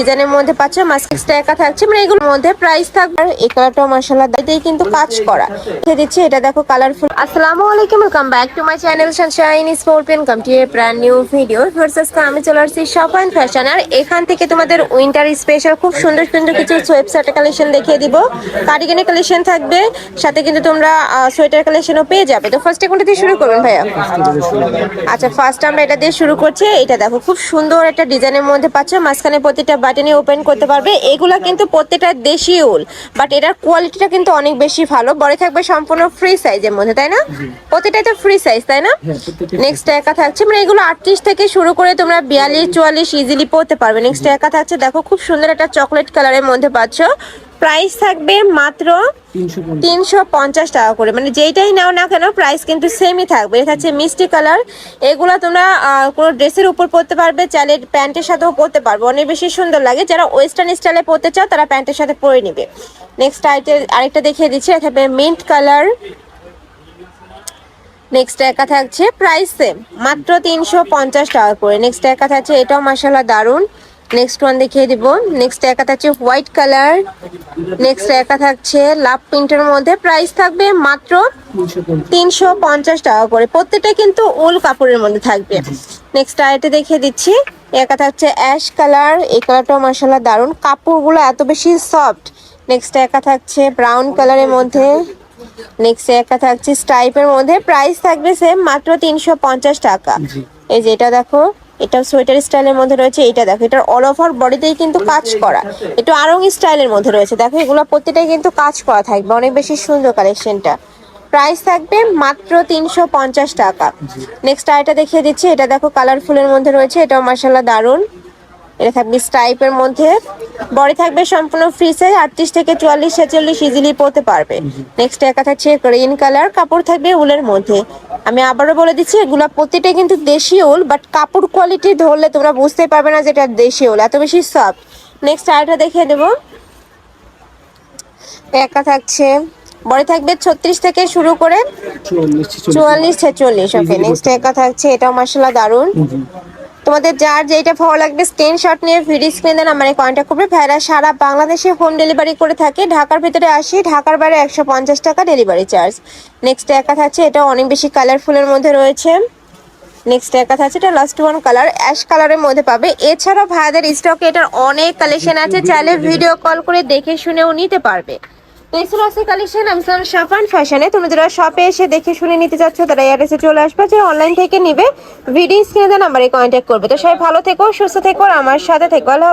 ডিজাইনের মধ্যে পাচ্ছ মাস্কিক্সটা একা থাকছে মানে এগুলোর মধ্যে প্রাইস থাকবে। আর এই কালারটা মশলা দিয়ে কিন্তু কাজ করা। দেখে দিচ্ছি, এটা দেখো কালারফুল আসসালামু আলাইকুম welcome back to my channel Sunshine Sportian come to a brand new video versus আমি চলে আসছি শপ অ্যান্ড ফ্যাশন আর এখান থেকে তোমাদের উইন্টার স্পেশাল খুব সুন্দর সুন্দর কিছু ওয়েবসাইটের কালেকশন দেখিয়ে দিব। কার্ডিগানের কালেকশন থাকবে, সাথে কিন্তু তোমরা সোয়েটার কালেকশনও পেয়ে যাবে। তো ফার্স্টে কোনটা দিয়ে শুরু করবেন ভাইয়া? আচ্ছা ফার্স্ট আমরা এটা দিয়ে শুরু করছি এটা দেখো, খুব সুন্দর একটা ডিজাইনের মধ্যে পাচ্ছ, মাঝখানে প্রতিটা বাটনে ওপেন করতে পারবে। এগুলা কিন্তু প্রত্যেকটা দেশি উল বাট এটার কোয়ালিটিটা কিন্তু অনেক বেশি ভালো। বড় থাকবে সম্পূর্ণ ফ্রি সাইজের মধ্যে তাই না? প্রতিটাই তো ফ্রি সাইজ তাই না? নেক্সট একা থাকছে মানে এগুলো আটত্রিশ থেকে শুরু করে তোমরা বিয়াল্লিশ চুয়াল্লিশ ইজিলি পড়তে পারবে। নেক্সট একা থাকছে দেখো খুব সুন্দর একটা চকলেট কালারের মধ্যে পাচ্ছ। প্রাইস থাকবে মাত্র তিনশো পঞ্চাশ। টাকা করে। মানে যেইটাই নাও না কেন প্রাইস কিন্তু সেমই থাকবে। এটা হচ্ছে মিষ্টি কালার। এগুলো তোমরা কোনো ড্রেসের উপর পরতে পারবে চাইলে প্যান্টের সাথেও পরতে পারবে। অনেক বেশি সুন্দর লাগে। যারা ওয়েস্টার্ন স্টাইলে পরতে চাও তারা প্যান্টের সাথে পরে নেবে। নেক্সট আইটেম আরেকটা দেখিয়ে দিচ্ছি। এটা থাকবে মিন্ট কালার নেক্সট একা থাকছে প্রাইস সেম মাত্র তিনশো পঞ্চাশ টাকা করে। নেক্সট একা থাকছে। এটাও মাসাল্লাহ দারুণ নেক্সট ওয়ান দেখিয়ে দিব। নেক্সট একা থাকছে হোয়াইট কালার নেক্সট একা থাকছে লাভ প্রিন্টের মধ্যে। প্রাইস থাকবে মাত্র তিনশো পঞ্চাশ টাকা করে। প্রত্যেকটা কিন্তু উল কাপড়ের মধ্যে থাকবে। নেক্সট আইটে দেখিয়ে দিচ্ছি। একা থাকছে অ্যাশ কালার এই কালারটাও মাসাল্লাহ দারুণ কাপড়গুলো এত বেশি সফট নেক্সট একা থাকছে ব্রাউন কালারের মধ্যে। নেক্সট একা থাকছে স্টাইপের মধ্যে। প্রাইস থাকবে সেম মাত্র তিনশো পঞ্চাশ টাকা। এই যে এটা দেখো। এটা সোয়েটার স্টাইলের মধ্যে রয়েছে এটা দেখো এটা অল ওভার বডিতেই কিন্তু কাজ করা। একটু আরং স্টাইলের মধ্যে রয়েছে। দেখো এগুলো প্রত্যেকটাই কিন্তু কাজ করা থাকবে অনেক বেশি সুন্দর কালেকশনটা প্রাইস থাকবে মাত্র তিনশো পঞ্চাশ টাকা। নেক্সট আরেকটা দেখিয়ে দিচ্ছি এটা দেখো কালারফুলের মধ্যে রয়েছে এটাও মার্শাল্লাহ দারুণ এটা থাকবে স্টাইপের মধ্যে। বডি থাকবে সম্পূর্ণ ফ্রি সাইজ আটত্রিশ থেকে চুয়াল্লিশ ছেচল্লিশ ইজিলি পরতে পারবে। নেক্সট একা থাকছে গ্রিন কালার কাপড় থাকবে উলের মধ্যে। আমি আবারও বলে দিচ্ছি এগুলা প্রতিটাই কিন্তু দেশি উল বাট কাপড় কোয়ালিটি ধরলে তোমরা বুঝতে পারবে না যে এটা দেশি উল এত বেশি সফট নেক্সট আরেকটা দেখিয়ে দেবো। একা থাকছে বডি থাকবে ছত্রিশ থেকে শুরু করে চুয়াল্লিশ ছেচল্লিশ। ওকে নেক্সট একা থাকছে এটাও মার্শাল্লাহ দারুণ তোমাদের যার যেটা ভালো লাগবে স্ক্রিনশট নিয়ে ভিডিও স্ক্রিনে নাম্বারে কন্ট্যাক্ট করবে। ভাইরা সারা বাংলাদেশে হোম ডেলিভারি করে থাকে। ঢাকার ভিতরে আসি, ঢাকার বাইরে একশো পঞ্চাশ টাকা ডেলিভারি চার্জ নেক্সট একা থাকছে, এটা অনেক বেশি কালারফুলের মধ্যে রয়েছে। নেক্সট একা থাকছে, এটা লাস্ট ওয়ান কালার অ্যাশ কালারের মধ্যে পাবে। এছাড়াও ভাইদের স্টকে এটার অনেক কালেকশন আছে, চাইলে ভিডিও কল করে দেখে শুনেও নিতে পারবে। যারা শপে এসে দেখে শুনে নিতে তারা চলে আসবে। যে অনলাইন থেকে নিবে ভিডিও কন্ট্যাক্ট করবে। তো সবাই ভালো থেকো, সুস্থ থেকো আমার সাথে থেকো। আল্লাহ